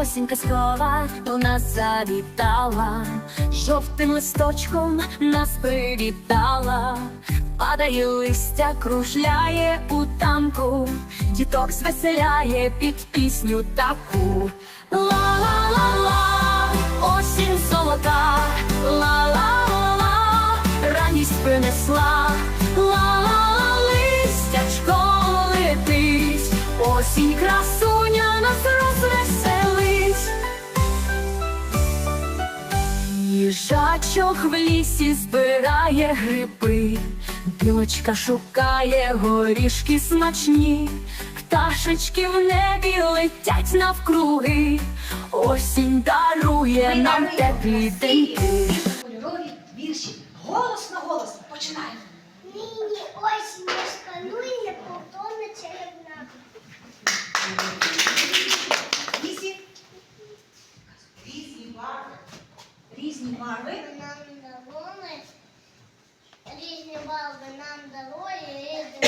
Осінь казкова до нас завітала, жовтим листочком нас привітала, падає листя, кружляє у танку, діток звеселяє під пісню таку. Ла-ла-ла-ла, осінь золота, ла-ла-ла-ла, радість принесла, ла-ла-ла, листячко летить, осінь красуня нас Їжачок в лісі збирає гриби, білочка шукає горішки смачні, пташечки в небі летять навкруги, осінь дарує нам теплі деньки. Кольорові вірші. Голосно, голосно. Починаємо. Нині осінь не шкануй, не повторна черевна. Лісі. Різні барви. Різні барви. Нам дарує, різні барви нам дарує, різні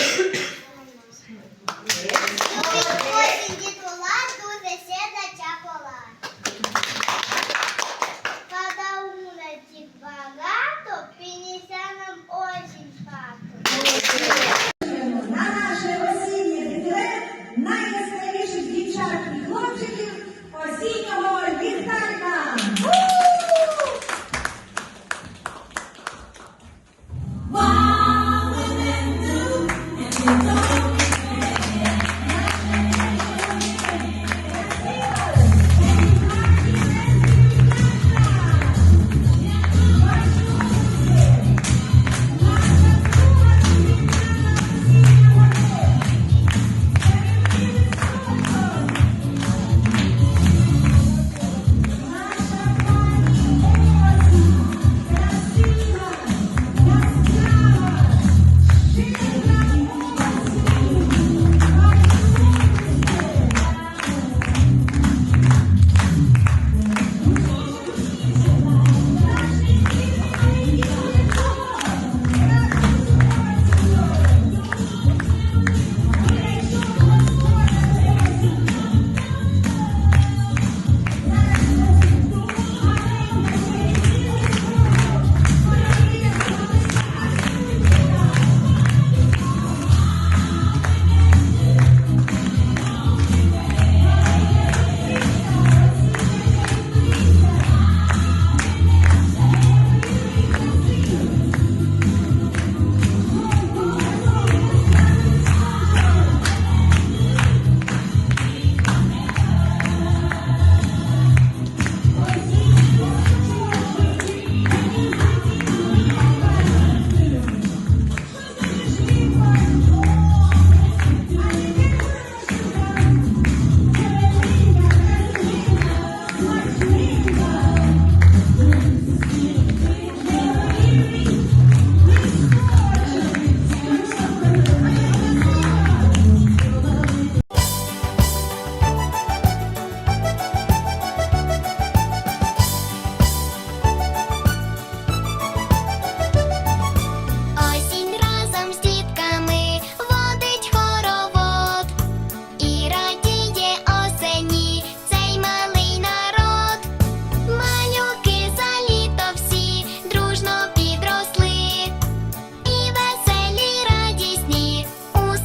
і веселі радісні у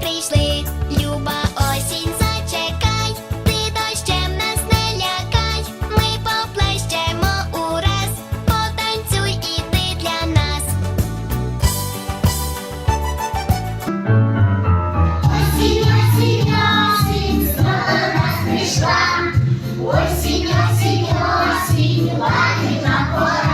прийшли. Люба осінь, зачекай, ти дощем нас не лякай. Ми поплещемо ураз, потанцюй і ти для нас. Осінь, осінь, осінь, знову до пора.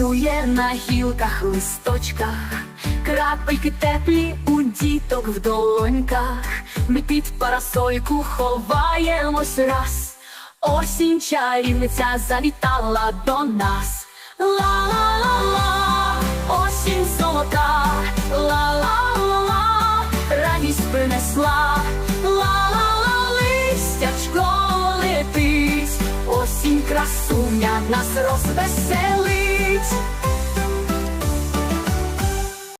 Танцює на гілках, листочках, крапельки теплі у діток в долоньках. Ми під парасольку ховаємось раз. Осінь чарівниця завітала до нас. Ла-ла-ла-ла, осінь золота, ла-ла-ла-ла, радість принесла, ла-ла-ла, листячко летить, осінь красуня нас розвеселить. you